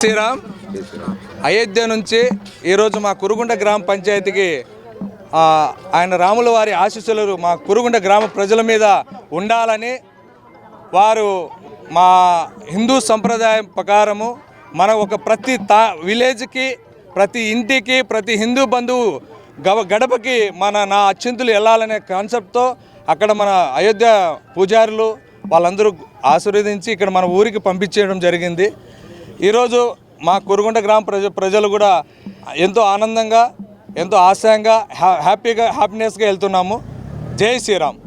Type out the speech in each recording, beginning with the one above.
శ్రీరామ్ అయోధ్య నుంచి ఈరోజు మా కురుగుండ గ్రామ పంచాయతీకి ఆయన రాముల వారి ఆశీస్సులు మా కురుగుండ గ్రామ ప్రజల మీద ఉండాలని వారు మా హిందూ సంప్రదాయం ప్రకారము మన ఒక ప్రతి తా విలేజ్కి ప్రతి ఇంటికి ప్రతి హిందూ బంధువు గవ గడపకి మన నా అత్యంతులు వెళ్ళాలనే కాన్సెప్ట్తో అక్కడ మన అయోధ్య పూజారులు వాళ్ళందరూ ఆశీర్వదించి ఇక్కడ మన ఊరికి పంపించేయడం జరిగింది. ఈరోజు మా కురుగుంట గ్రామ ప్రజ ప్రజలు కూడా ఎంతో ఆనందంగా ఎంతో ఆశయంగా హ్యా హ్యాపీగా హ్యాపీనెస్గా వెళ్తున్నాము. జై శ్రీరామ్.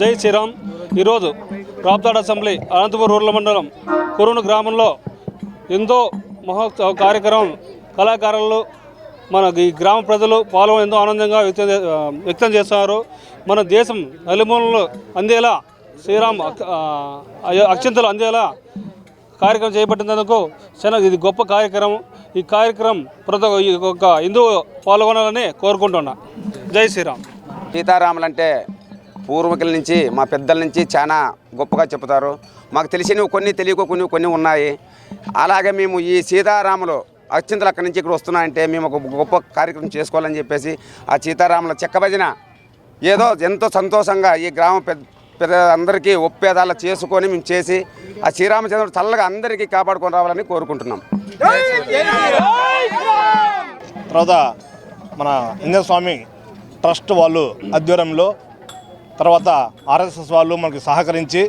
జై శ్రీరామ్. ఈరోజు రాప్తాడ్ అసెంబ్లీ అనంతపురం రూరల్ మండలం కురును గ్రామంలో ఎంతో మహోత్సవ కార్యక్రమం కళాకారులు మన ఈ గ్రామ ప్రజలు పాల్గొని ఎంతో ఆనందంగా వ్యక్తం వ్యక్తం చేస్తున్నారు. మన దేశం నలుమూలలు అందేలా శ్రీరామ్ అక్షంతలు అందేలా కార్యక్రమం చేపట్టినందుకు చాలా ఇది గొప్ప కార్యక్రమం. ఈ కార్యక్రమం ప్రతి ఒక్క- ఈ ఒక్క హిందూ పాల్గొనాలని కోరుకుంటున్నా. జై శ్రీరామ్. సీతారాములు అంటే పూర్వీకుల నుంచి మా పెద్దల నుంచి చాలా గొప్పగా చెప్తారు మాకు తెలిసినవి కొన్ని తెలియక కొన్ని కొన్ని ఉన్నాయి. అలాగే మేము ఈ సీతారాములు అత్యంతలు అక్కడి నుంచి ఇక్కడ వస్తున్నాయంటే మేము ఒక గొప్ప కార్యక్రమం చేసుకోవాలని చెప్పేసి ఆ సీతారాముల చెక్క భజన ఏదో ఎంతో సంతోషంగా ఈ గ్రామ పెద్ద అందరికీ ఒప్పేదాలు చేసుకొని మేము చేసి ఆ శ్రీరామచంద్రుడు చల్లగా అందరికీ కాపాడుకొని రావాలని కోరుకుంటున్నాం. తర్వాత మన ఇంద్రస్వామి ట్రస్ట్ వాళ్ళు ఆధ్వర్యంలో తర్వాత ఆర్ఎస్ఎస్ వాళ్ళు మనకి సహకరించి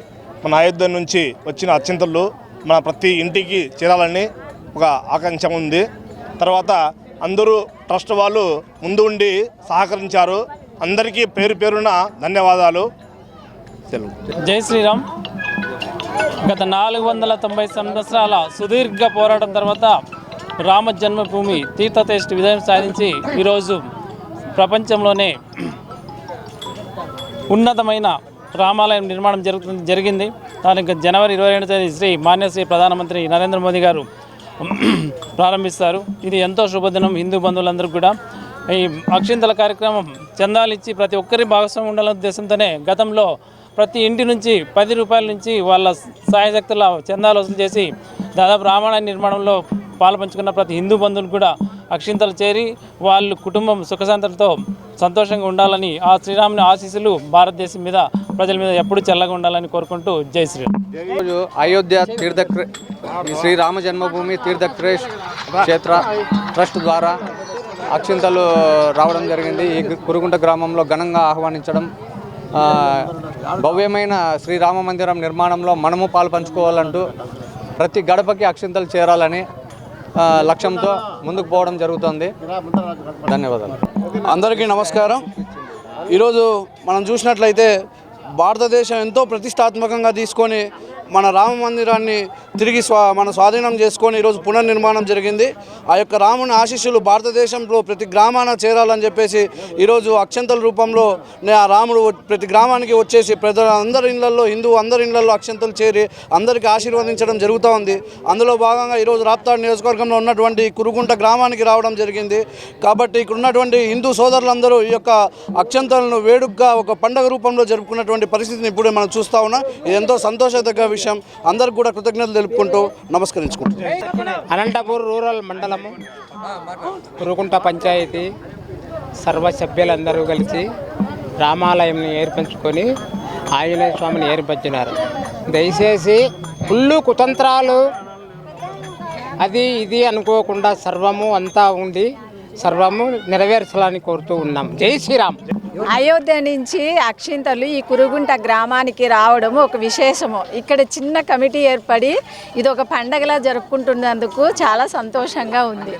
మన అయోధ్య నుంచి వచ్చిన అత్యంతలు మన ప్రతి ఇంటికి చేరాలని ఒక ఆకాంక్ష ఉంది. తర్వాత అందరూ ట్రస్ట్ వాళ్ళు ముందు ఉండి సహకరించారు. అందరికీ పేరు పేరున ధన్యవాదాలు. తెలుగు. జై శ్రీరామ్. గత నాలుగు వందల తొంభై సంవత్సరాల సుదీర్ఘ పోరాటం తర్వాత రామ జన్మభూమి తీర్థటేస్ట్ విజయం సాధించి ఈరోజు ప్రపంచంలోనే ఉన్నతమైన రామాలయం నిర్మాణం జరుగుతుంది జరిగింది. దానికి జనవరి ఇరవై రెండు తేదీ శ్రీ మాన్యశ్రీ ప్రధానమంత్రి నరేంద్ర మోదీ గారు ప్రారంభిస్తారు. ఇది ఎంతో శుభదినం హిందూ బంధువులందరూ కూడా. ఈ అక్షింతల కార్యక్రమం చందాలిచ్చి ప్రతి ఒక్కరి భాగస్వామ్యం ఉండాలనే ఉద్దేశంతోనే గతంలో ప్రతి ఇంటి నుంచి పది రూపాయల నుంచి వాళ్ళ సాయశక్తుల చందాలు వసూలు చేసి దాదాపు రామాయణ నిర్మాణంలో పాల్పంచుకున్న ప్రతి హిందూ బంధువులు కూడా అక్షింతలు చేరి వాళ్ళు కుటుంబం సుఖశాంతులతో సంతోషంగా ఉండాలని ఆ శ్రీరాముని ఆశీస్సులు భారతదేశం మీద ప్రజల మీద ఎప్పుడు చల్లగా ఉండాలని కోరుకుంటూ జై శ్రీరామ్ ఈరోజు అయోధ్య తీర్థ శ్రీరామ జన్మభూమి తీర్థక్రేష్ క్షేత్ర ట్రస్ట్ ద్వారా అక్షింతలు రావడం జరిగింది. ఈ కురుగుంట గ్రామంలో ఘనంగా ఆహ్వానించడం భవ్యమైన శ్రీరామ మందిరం నిర్మాణంలో మనము పాలు పంచుకోవాలంటూ ప్రతి గడపకి అక్షింతలు చేరాలని లక్ష్యంతో ముందుకు పోవడం జరుగుతుంది. ధన్యవాదాలు. అందరికీ నమస్కారం. ఈరోజు మనం చూసినట్లయితే భారతదేశం ఎంతో ప్రతిష్టాత్మకంగా తీసుకొని మన రామ మందిరాన్ని తిరిగి స్వా మన స్వాధీనం చేసుకొని ఈరోజు పునర్నిర్మాణం జరిగింది. ఆ యొక్క రాముని ఆశీస్సులు భారతదేశంలో ప్రతి గ్రామాన చేరాలని చెప్పేసి ఈరోజు అక్షంతల రూపంలో నే- ఆ రాముడు ప్రతి గ్రామానికి వచ్చేసి ప్రజల అందరి ఇళ్ళలో హిందూ అందరి ఇళ్ళలో అక్షంతలు చేరి అందరికీ ఆశీర్వదించడం జరుగుతూ ఉంది. అందులో భాగంగా ఈరోజు రాప్తాడు నియోజకవర్గంలో ఉన్నటువంటి కురుగుంట గ్రామానికి రావడం జరిగింది. కాబట్టి ఇక్కడ ఉన్నటువంటి హిందూ సోదరులందరూ ఈ యొక్క అక్షంతలను వేడుకగా ఒక పండగ రూపంలో జరుపుకున్నటువంటి పరిస్థితిని ఇప్పుడే మనం చూస్తా ఉన్నాం. ఇది ఎంతో సంతోషదగ్గ విషయం అందరికి కూడా కృతజ్ఞతలు తెలుపుకుంటూ నమస్కరించుకుంటున్నాం. అనంతపూర్ రూరల్ మండలము కురుకుంట పంచాయతీ సర్వ సభ్యులందరూ కలిసి రామాలయంని ఏర్పంచుకొని ఆంజనేయ స్వామిని ఏర్పరిచినారు. దయచేసి ఫుల్లు కుతంత్రాలు అది ఇది అనుకోకుండా సర్వము అంతా ఉండి సర్వము నెరవేర్చాలని కోరుతూ ఉన్నాం. జై శ్రీరామ్. అయోధ్య. నుంచి అక్షింతలు ఈ కురుగుంట గ్రామానికి రావడము ఒక విశేషము. ఇక్కడ చిన్న కమిటీ ఏర్పడి ఇది ఒక పండగలా జరుపుకుంటున్నందుకు చాలా సంతోషంగా ఉంది.